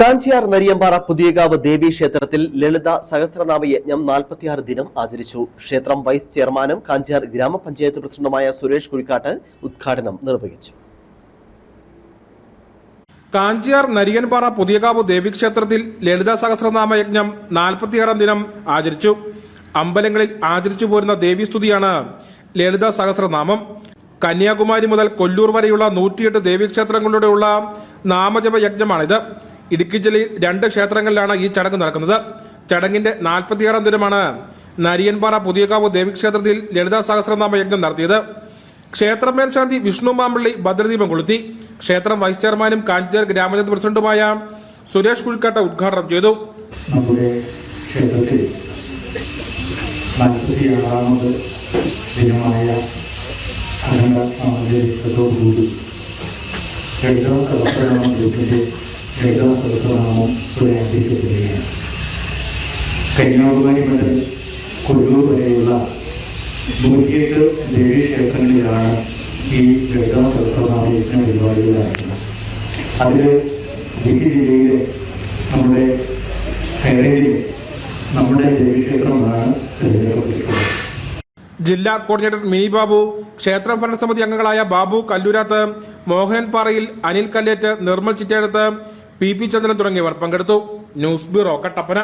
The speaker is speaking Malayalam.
കാഞ്ചിയാർ നരിയമ്പാറ പുതിയകാവ് ദേവി ക്ഷേത്രത്തിൽ ലളിത സഹസ്രനാമ യജ്ഞം നാൽപ്പത്തിയാറ് ദിനം ആചരിച്ചു. ക്ഷേത്രം വൈസ് ചെയർമാനും കാഞ്ചിയാർ ഗ്രാമപഞ്ചായത്ത് പ്രസിഡന്റുമായ സുരേഷ് കുഴിക്കാട്ട് ഉദ്ഘാടനം നിർവഹിച്ചു. കാഞ്ചിയാർ നരിയൻപാറ പുതിയകാവ് ദേവീക്ഷേത്രത്തിൽ ലളിത സഹസ്രനാമ യജ്ഞം നാൽപ്പത്തിയാറാം ദിനം ആചരിച്ചു. അമ്പലങ്ങളിൽ ആചരിച്ചു പോരുന്ന ദേവീസ്തുതിയാണ് ലളിത സഹസ്രനാമം. കന്യാകുമാരി മുതൽ കൊല്ലൂർ വരെയുള്ള നൂറ്റിയെട്ട് ദേവീക്ഷേത്രങ്ങളിലൂടെയുള്ള നാമജപ യജ്ഞമാണിത്. ഇടുക്കി ജില്ലയിൽ രണ്ട് ക്ഷേത്രങ്ങളിലാണ് ഈ ചടങ്ങ് നടക്കുന്നത്. ചടങ്ങിന്റെ നാൽപ്പത്തിയാറാം ദിനമാണ് നരിയൻപാറ പുതിയകാവ് ദേവീക്ഷേത്രത്തിൽ ലളിതാ സഹസ്രനാമ യജ്ഞം നടത്തിയത്. ക്ഷേത്ര മേൽശാന്തി വിഷ്ണു മാമ്പള്ളി ഭദ്രദീപം കൊളുത്തി. ക്ഷേത്രം വൈസ് ചെയർമാനും കാഞ്ചേർ ഗ്രാമപഞ്ചായത്ത് പ്രസിഡന്റുമായ സുരേഷ് കുഴിക്കാട്ട ഉദ്ഘാടനം ചെയ്തു. നമ്മുടെ ക്ഷേത്രത്തിൽ ദിനമായ ഗ്രൂപ്പിന്റെ ലളിതാ സഹസ്രനാമം ഇവിടെ ആരംഭിക്കപ്പെടുകയാണ് കന്യാകുമാരി മുതൽ കൊല്ലൂർ വരെയുള്ള നൂറ്റിയെട്ട് ദേവീക്ഷേത്രങ്ങളിലാണ് ഈ ലളിതാ സഹസ്രനാമ യജ്ഞ പരിപാടികൾ നടക്കുന്നത് അതിൽ ഇടുക്കി ജില്ലയിലെ നമ്മുടെ ഹൈറേഞ്ചിലെ നമ്മുടെ ദേവീക്ഷേത്രമാണ് തിരഞ്ഞെടുക്കപ്പെട്ടിട്ടുള്ളത്. ജില്ലാ കോർഡിനേറ്റർ മിനി ബാബു ക്ഷേത്ര ഭരണസമിതി അംഗങ്ങളായ ബാബു കല്ലൂരാത്ത് മോഹൻ പാറയിൽ അനിൽ കല്ലേറ്റ് നിർമ്മൽ ചിറ്റേടത്ത് പി പി ചന്ദ്രൻ തുടങ്ങിയവർ പങ്കെടുത്തു. News bureau Kattappana.